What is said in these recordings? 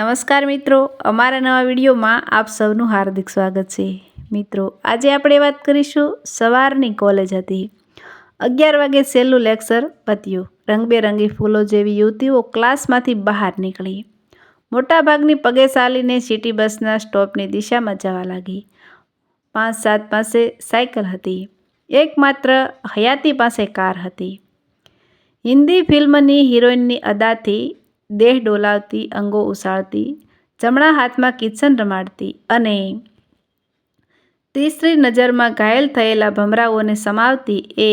નમસ્કાર મિત્રો, અમારા નવા વિડીયોમાં આપ સૌનું હાર્દિક સ્વાગત છે. મિત્રો, આજે આપણે વાત કરીશું સવારની કોલેજ હતી. અગિયાર વાગે છેલ્લું લેક્ચર પત્યું. રંગબેરંગી ફૂલો જેવી યુવતીઓ ક્લાસમાંથી બહાર નીકળી. મોટાભાગની પગે ચાલીને સિટી બસના સ્ટોપની દિશામાં જવા લાગી. પાંચ સાત પાસે સાયકલ હતી. એકમાત્ર હયાતી પાસે કાર હતી. હિન્દી ફિલ્મની હિરોઈનની અદાથી દેહ ડોલાવતી, અંગો ઉછાળતી જમણા હાથમાં કિચન રમાડતી અને તીસરી નજરમાં ઘાયલ થયેલા ભમરાઓને સમાવતી એ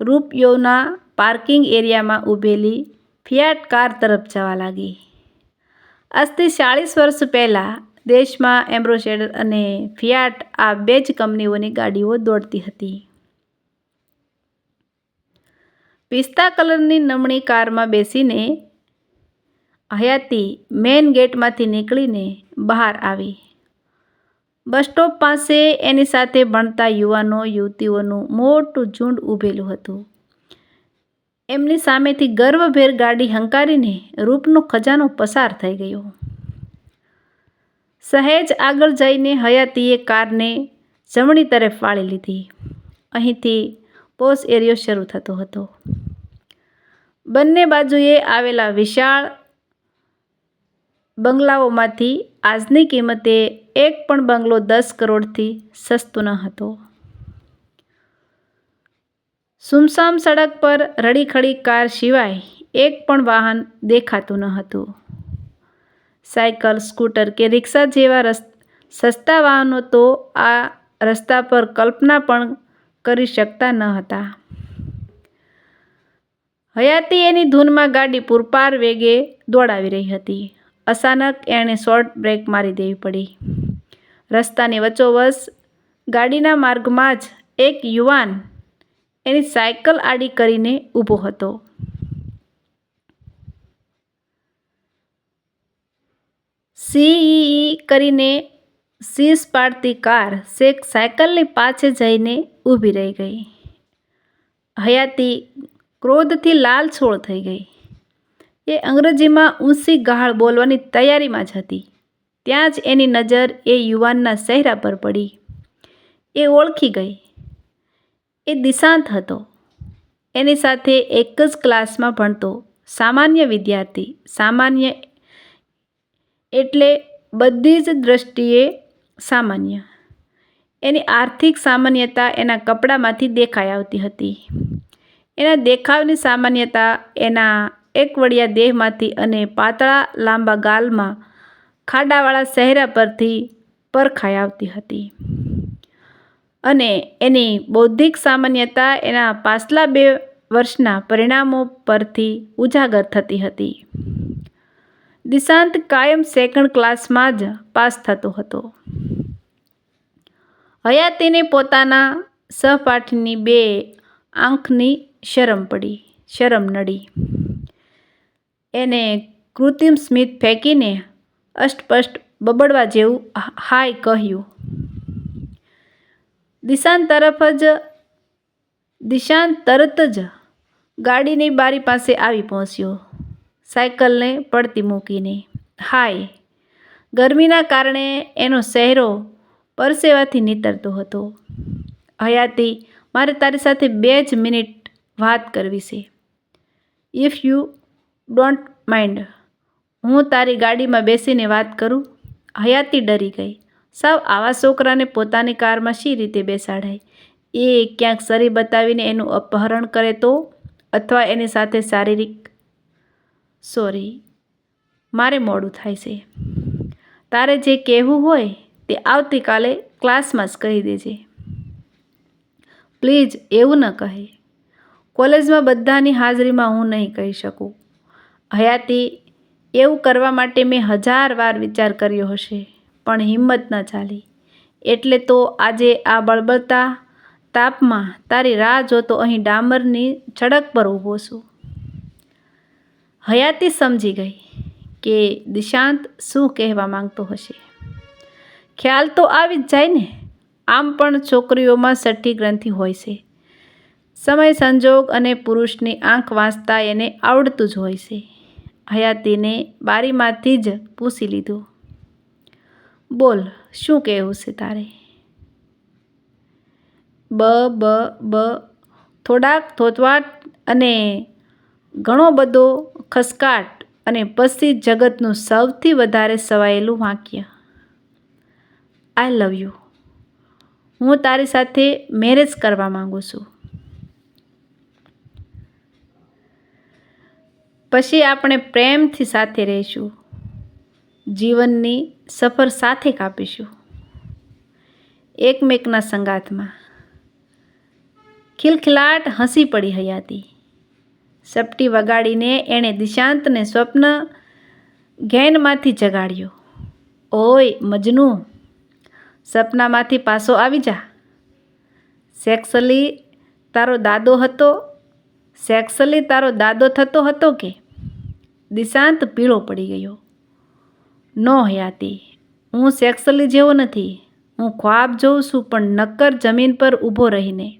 રૂપયોના પાર્કિંગ એરિયામાં ઊભેલી ફિયાટ કાર તરફ જવા લાગી. આજથી ચાળીસ વર્ષ પહેલાં દેશમાં એમ્બ્રોસેડર અને ફિયાટ આ બે જ કંપનીઓની ગાડીઓ દોડતી હતી. પિસ્તા કલરની નમણી કારમાં બેસીને હયાતી મેઇન ગેટમાંથી નીકળીને બહાર આવી. બસ સ્ટોપ પાસે એની સાથે ભણતા યુવાનો, યુવતીઓનું મોટું ઝુંડ ઊભેલું હતું. એમની સામેથી ગર્વભેર ગાડી હંકારીને રૂપનો ખજાનો પસાર થઈ ગયો. સહેજ આગળ જઈને હયાતીએ કારને જમણી તરફ વાળી લીધી. અહીંથી પોસ એરિયો શરૂ થતો હતો. બંને બાજુએ આવેલા વિશાળ બંગલાઓમાંથી આજની કિંમતે એક પણ બંગલો દસ કરોડથી સસ્તો ન હતો. સુમસામ સડક પર રડીખડી કાર સિવાય એક પણ વાહન દેખાતું ન હતું. સાયકલ, સ્કૂટર કે રિક્ષા જેવા સસ્તા વાહનો તો આ રસ્તા પર કલ્પના પણ કરી શકતા ન હતા. હયાતી એની ધૂનમાં ગાડી પૂરપાર વેગે દોડાવી રહી હતી. અચાનક એણે શોર્ટ બ્રેક મારી દેવી પડી. રસ્તાની વચ્ચોવચ ગાડીના માર્ગમાં જ એક યુવાન એની સાયકલ આડી કરીને ઊભો હતો. સીઈ કરીને શીશ પાડતી કાર શેખ સાયકલની પાછે જઈને ઊભી રહી ગઈ. હયાતી ક્રોધથી લાલછોળ થઈ ગઈ. એ અંગ્રેજીમાં ઊંસી ગાળ બોલવાની તૈયારીમાં જ હતી. ત્યાં જ એની નજર એ યુવાનના ચહેરા પર પડી. એ ઓળખી ગઈ. એ દિશાંત હતો. એની સાથે એક જ ક્લાસમાં ભણતો. સામાન્ય વિદ્યાર્થી. સામાન્ય એટલે બધી જ દૃષ્ટિએ સામાન્ય. એની આર્થિક સામાન્યતા એના કપડામાંથી દેખાઈ આવતી હતી. એના દેખાવની સામાન્યતા એના એકવડિયા દેહમાંથી અને પાતળા લાંબા ગાલમાં ખાડાવાળા ચહેરા પરથી પરખાઈ આવતી હતી. અને એની બૌદ્ધિક સામાન્યતા એના પાછલા બે વર્ષના પરિણામો પરથી ઉજાગર થતી હતી. દિશાંત કાયમ સેકન્ડ ક્લાસમાં જ પાસ થતો હતો. હયાતીને પોતાના સહપાઠીની બે આંખની શરમ પડી, શરમ નડી. એને કૃત્રિમ સ્મિત ફેંકીને અસ્પષ્ટ બબડવા જેવું હાય કહ્યું. દિશાંત તરફ જ, દિશાંત તરત જ ગાડીની બારી પાસે આવી પહોંચ્યો. સાયકલને પડતી મૂકીને. હાય! ગરમીના કારણે એનો ચહેરો પરસેવાથી નીતરતો હતો. હયાતી, મારે તારી સાથે બે જ મિનિટ વાત કરવી છે. If you don't mind. હું તારી ગાડીમાં બેસીને વાત કરું? હયાતી ડરી ગઈ. સાવ આવા છોકરાને પોતાની કારમાં શી રીતે બેસાડાય? એ ક્યાંક સરી બતાવીને એનું અપહરણ કરે તો? અથવા એની સાથે શારીરિક? સોરી, મારે મોડું થાય છે. તારે જે કહેવું હોય તે આવતીકાલે ક્લાસમાં જ કહી દેજે. પ્લીઝ એવું ન કહે. કોલેજમાં બધાની હાજરીમાં હું નહીં કહી શકું. હયાતી એવું કરવા માટે મેં હજાર વાર વિચાર કર્યો હશે, પણ હિંમત ન ચાલી. એટલે તો આજે આ બળબળતા તાપમાં તારી રાહ જોતો અહીં ડામરની સડક પર ઊભો છું. હયાતી સમજી ગઈ કે દિશાંત શું કહેવા માંગતો હશે. ખ્યાલ તો આવી જ જાય ને, આમ પણ છોકરીઓમાં છઠ્ઠી ગ્રંથિ હોય છે. સમય સંજોગ અને પુરુષની આંખ વાંચતા એને આવડતું જ હોય છે. હયાતીને બારીમાંથી જ પૂછી લીધું. બોલ, શું કહેવું છે તારે? બ બ બ. થોડાક થોતવાટ અને ઘણો બધો ખસકાટ અને પછી જગતનું સૌથી વધારે સવાયેલું વાક્ય. આઈ લવ યુ હું તારી સાથે મેરેજ કરવા માગું છું. પછી આપણે પ્રેમથી સાથે રહીશું. જીવનની સફર સાથે કાપીશું. એકમેકના સંગાથમાં. ખિલખિલાટ હસી પડી હયાતી. સપટી વગાડીને એણે દિશાંતને સ્વપ્ન ઘેનમાંથી જગાડ્યો. ઓય, મજનુ, સપનામાંથી પાછો આવી જા. સેક્સલી તારો દાદો હતો સેક્સલી તારો દાદો થતો હતો કે? દિશાંત પીળો પડી ગયો. નો હયાતી. હું સેક્સલી જેવો નથી. હું ખ્વાબ જોઉં છું, પણ નક્કર જમીન પર ઊભો રહીને.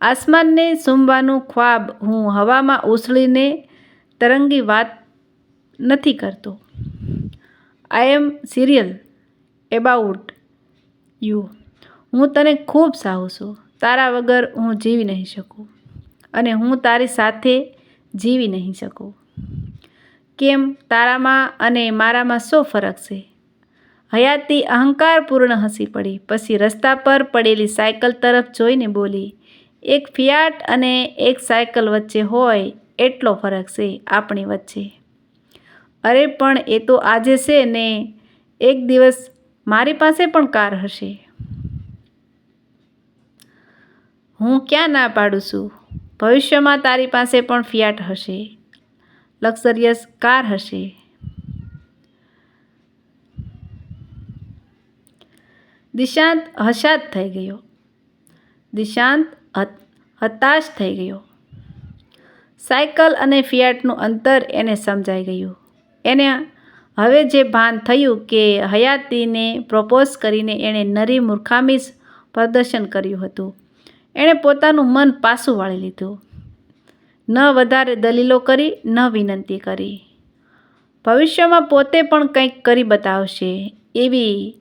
આસમાનને સૂમવાનું ખ્વાબ હું હવામાં ઉછળીને તરંગી વાત નથી કરતો. I am serious about you હું તને ખૂબ સાહું છું. તારા વગર હું જીવી નહીં શકું. અને હું તારી સાથે જીવી નહીં શકું. કેમ? તારામાં અને મારામાં શું ફરક છે? હયાતી અહંકારપૂર્ણ હસી પડી. પછી રસ્તા પર પડેલી સાયકલ તરફ જોઈને બોલી, એક ફિયાટ અને એક સાયકલ વચ્ચે હોય એટલો ફરક છે આપણી વચ્ચે. અરે, પણ એ તો આજે છે ને એક દિવસ મારી પાસે પણ કાર હશે. હું ક્યાં ના પાડું છું? ભવિષ્યમાં તારી પાસે પણ ફિયાટ હશે. લક્ઝરિયસ કાર હશે. દિશાંત હશાત થઈ ગયો. દિશાંત હતાશ થઈ ગયો. સાયકલ અને ફિયાટનું અંતર એને સમજાઈ ગયું. એને હવે જે ભાન થયું કે હયાતીને પ્રપોઝ કરીને એણે નરી મૂર્ખામી પ્રદર્શન કર્યું હતું. એણે પોતાનું મન પાછું વાળી લીધું. ન વધારે દલીલો કરી, ન વિનંતી કરી. ભવિષ્યમાં પોતે પણ કંઈક કરી બતાવશે, એવી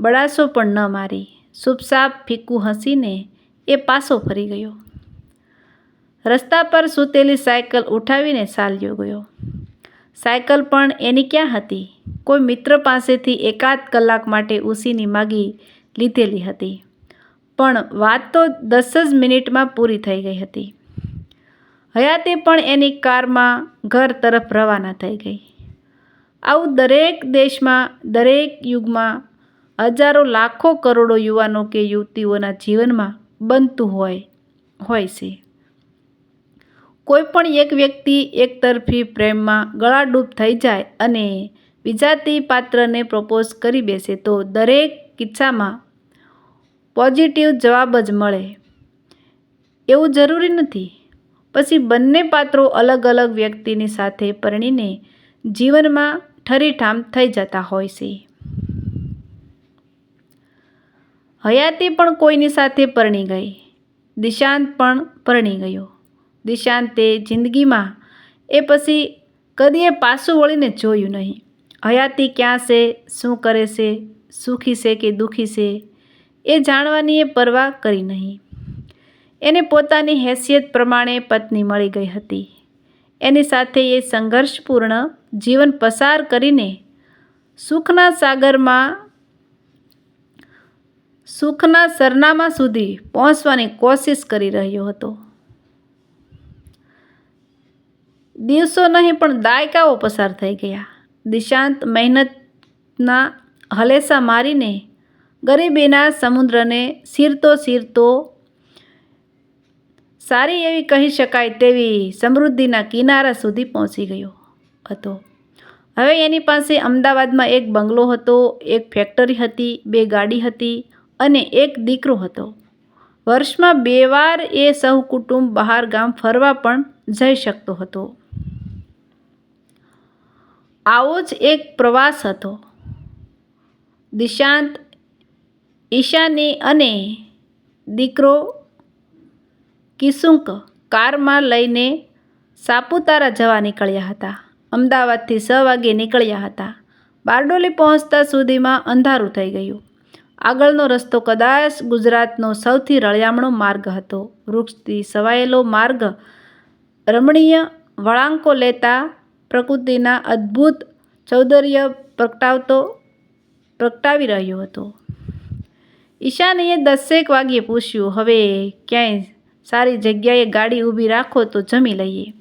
બળાસો પણ ન મારી. સુપસાપ ફીકું હસીને એ પાછો ફરી ગયો. રસ્તા પર સૂતેલી સાયકલ ઉઠાવીને સાલ્યો ગયો. સાયકલ પણ એની ક્યાં હતી? કોઈ મિત્ર પાસેથી એકાદ કલાક માટે ઉસીની માગી લીધેલી હતી. પણ વાત તો દસ જ મિનિટમાં પૂરી થઈ ગઈ હતી. હયાતે પણ એની કારમાં ઘર તરફ રવાના થઈ ગઈ. આવું દરેક દેશમાં, દરેક યુગમાં હજારો લાખો કરોડો યુવાનો કે યુવતીઓના જીવનમાં બનતું હોય હોય છે. કોઈ પણ એક વ્યક્તિ એકતરફી પ્રેમમાં ગળાડૂબ થઈ જાય અને વિજાતી પાત્રને પ્રપોઝ કરી બેસે તો દરેક કિસ્સામાં પોઝિટિવ જવાબ જ મળે. એવું જરૂરી નથી. પછી બંને પાત્રો અલગ અલગ વ્યક્તિની સાથે પરણીને જીવનમાં ઠરીઠામ થઈ જતા હોય છે. હયાતી પણ કોઈની સાથે પરણી ગઈ. દિશાંત પણ પરણી ગયો. દિશાંતે જિંદગીમાં એ પછી કદીએ પાછું વળીને જોયું નહીં. હયાતી ક્યાં છે, શું કરે છે, સુખી છે કે દુઃખી છે? એ જાણવાની એ પરવા કરી નહીં. એને પોતાની હેસિયત પ્રમાણે પત્ની મળી ગઈ હતી. એની સાથે એ સંઘર્ષપૂર્ણ જીવન પસાર કરીને સુખના સાગરમાં, સુખના સરનામા સુધી પહોંચવાની કોશિશ કરી રહ્યો હતો. દિવસો નહીં પણ દાયકાઓ પસાર થઈ ગયા. દિશાંત મહેનતના હલેસા મારીને ગરીબીના સમુદ્રને શીરતો સીરતો સારી એવી કહી શકાય તેવી સમૃદ્ધિના કિનારા સુધી પહોંચી ગયો હતો. હવે એની પાસે અમદાવાદમાં એક બંગલો હતો, એક ફેક્ટરી હતી, બે ગાડી હતી અને એક દીકરો હતો. વર્ષમાં બે વાર એ સહકુટુંબ બહાર ગામ ફરવા પણ જઈ શકતો હતો. આવો જ એક પ્રવાસ હતો. દિશાંત ઈશાની અને દીકરો કિશુંક કારમાં લઈને સાપુતારા જવા નીકળ્યા હતા. અમદાવાદથી છ વાગ્યે નીકળ્યા હતા. બારડોલી પહોંચતા સુધીમાં અંધારું થઈ ગયું. આગળનો રસ્તો કદાચ ગુજરાતનો સૌથી રળિયામણો માર્ગ હતો. વૃક્ષથી સવાયેલો માર્ગ રમણીય વળાંકો લેતા પ્રકૃતિના અદ્ભુત સૌંદર્ય પ્રગટાવતો, પ્રગટાવી રહ્યો હતો. ઈશાનીએ દસેક વાગ્યે પૂછ્યું, હવે ક્યાંય સારી જગ્યાએ ગાડી ઊભી રાખો તો જમી લઈએ.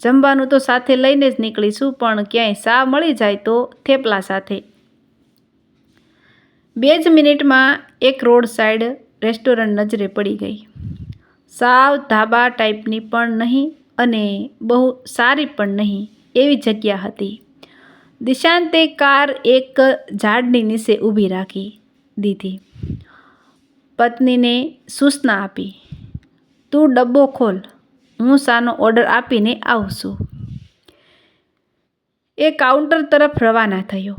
જમવાનું તો સાથે લઈને જ નીકળીશું, પણ ક્યાંય સા મળી જાય તો થેપલા સાથે. બે જ મિનિટમાં એક રોડ સાઈડ રેસ્ટોરન્ટ નજરે પડી ગઈ. સાવ ધાબા ટાઈપની પણ નહીં અને બહુ સારી પણ નહીં એવી જગ્યા હતી. દિશાંતે કાર એક ઝાડની નીચે ઊભી રાખી દીધી. પત્નીને સૂચના આપી, તું ડબ્બો ખોલ, હું સાનો ઓર્ડર આપીને આવું છું એ કાઉન્ટર તરફ રવાના થયો.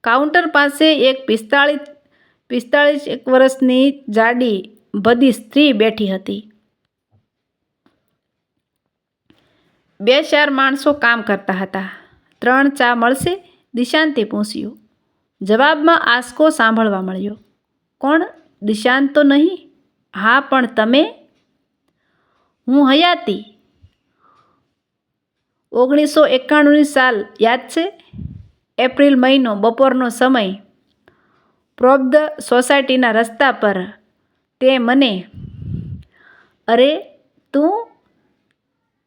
કાઉન્ટર પાસે એક પિસ્તાળીસ પિસ્તાળીસ એક વર્ષની જાડી બધી સ્ત્રી બેઠી હતી. બે ચાર માણસો કામ કરતા હતા. ત્રણ ચા મળશે? દિશાંતે પૂછ્યું. જવાબમાં આસકો સાંભળવા મળ્યો. કોણ? દિશાંત તો નહીં? હા, પણ તમે? હું હયાતી. ઓગણીસો એકાણુંની સાલ, યાદ છે? એપ્રિલ મહિનો, બપોરનો સમય. પ્રોબ્ધ સોસાયટીના રસ્તા પર. તે મને અરે, તું?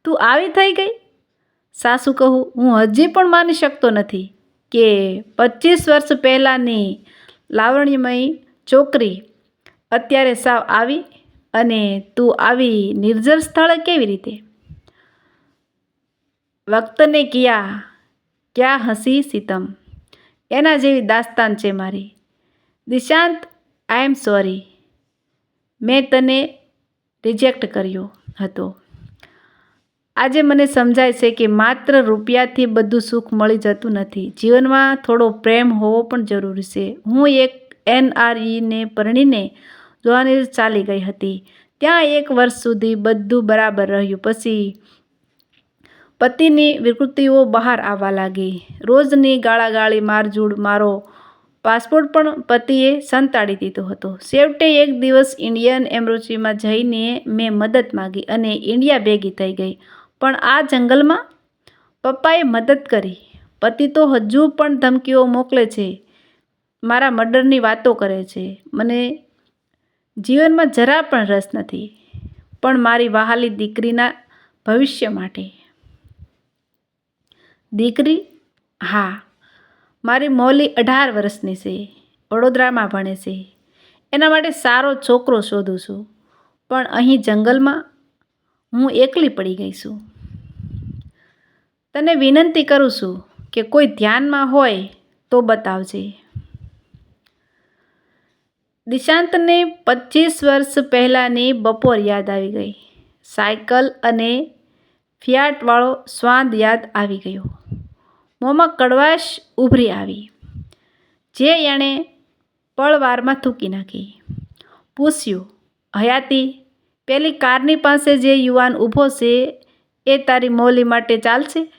તું આવી થઈ ગઈ? સાસુ કહું, હું હજી પણ માની શકતો નથી. કે પચીસ વર્ષ પહેલાંની લાવણ્યમય છોકરી અત્યારે સાવ આવી અને તું આવી નિર્જર સ્થળે કેવી રીતે? વક્તને કિયા, ક્યાં હસી સીતમ? એના જેવી દાસ્તાન છે મારી. Dishant, I am sorry. મેં તને રિજેક્ટ કર્યો હતો. આજે મને સમજાય છે કે માત્ર રૂપિયાથી બધું સુખ મળી જતું નથી. જીવનમાં થોડો પ્રેમ હોવો પણ જરૂરી છે. હું એક એનઆરઈને પરણીને જોવાની ચાલી ગઈ હતી. ત્યાં એક વર્ષ સુધી બધું બરાબર રહ્યું. પછી પતિની વિકૃતિઓ બહાર આવવા લાગી. રોજની ગાળાગાળી, મારઝૂડ, મારો પાસપોર્ટ પણ પતિએ સંતાડી દીધો હતો. છેવટે એક દિવસ ઇન્ડિયન એમ્બ્રોસીમાં જઈને મેં મદદ માગી અને ઇન્ડિયા ભેગી થઈ ગઈ. પણ આ જંગલમાં પપ્પાએ મદદ કરી. પતિ તો હજુ પણ ધમકીઓ મોકલે છે. મારા મર્ડરની વાતો કરે છે. મને જીવનમાં જરા પણ રસ નથી, પણ મારી વહાલી દીકરીના ભવિષ્ય માટે. દીકરી? હા. મારી મોલી અઢાર વર્ષની છે. વડોદરામાં ભણે છે. એના માટે સારો છોકરો શોધું છું. પણ અહીં જંગલમાં હું એકલી પડી ગઈ છું. તને વિનંતી કરું છું કે કોઈ ધ્યાનમાં હોય તો બતાવજે. દિશાંતને પચીસ વર્ષ પહેલાંની બપોર યાદ આવી ગઈ. સાયકલ અને ફિયાટવાળો સ્વાદ યાદ આવી ગયો. મોંમાં કડવાશ ઉભરી આવી. જે એણે પળવારમાં થૂકી નાખી. પૂછ્યું, હયાતી પેલી કારની પાસે જે યુવાન ઊભો છે, એ તારી મોલી માટે ચાલશે?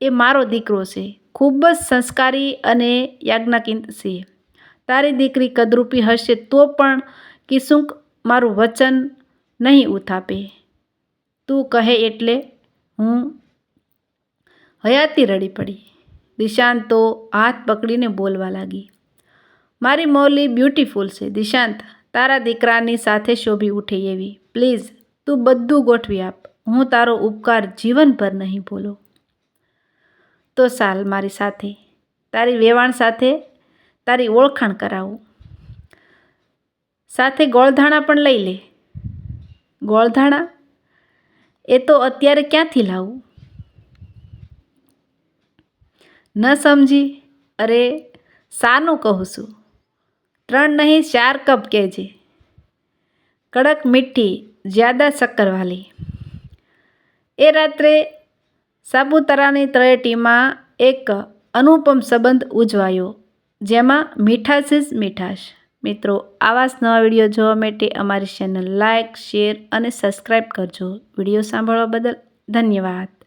એ મારો દીકરો છે. ખૂબ જ સંસ્કારી અને યાજ્ઞાકિંત છે. તારી દીકરી કદરૂપી હશે તો પણ કિશુંક મારું વચન નહીં ઉથાપે. તું કહે એટલે હું હયાતી રડી પડી. દિશાંત તો હાથ પકડીને બોલવા લાગી. મારી મૌલી બ્યુટીફુલ છે, દિશાંત. તારા દીકરાની સાથે શોભી ઉઠે એવી. પ્લીઝ, તું બધું ગોઠવી આપ. હું તારો ઉપકાર જીવનભર નહીં ભૂલું. તો સાલ મારી સાથે. તારી વેવાણ સાથે તારી ઓળખાણ કરાવું. સાથે ગોળધાણા પણ લઈ લે. ગોળધાણા? એ તો અત્યારે ક્યાંથી લાવું? ન સમજી? અરે સાનું કહું છું. ત્રણ નહીં, ચાર કપ કહેજે. કડક મીઠી, જ્યાદા શક્કરવાલી એ રાત્રે સાપુતારાની તળેટીમાં એક અનુપમ સંબંધ ઉજવાયો, જેમાં મીઠાશ જ મીઠાશ. મિત્રો, આવા જ નવા વીડિયો જોવા માટે અમારી ચેનલ લાઇક શેર અને સબસ્ક્રાઈબ કરજો. વીડિયો સાંભળવા બદલ ધન્યવાદ.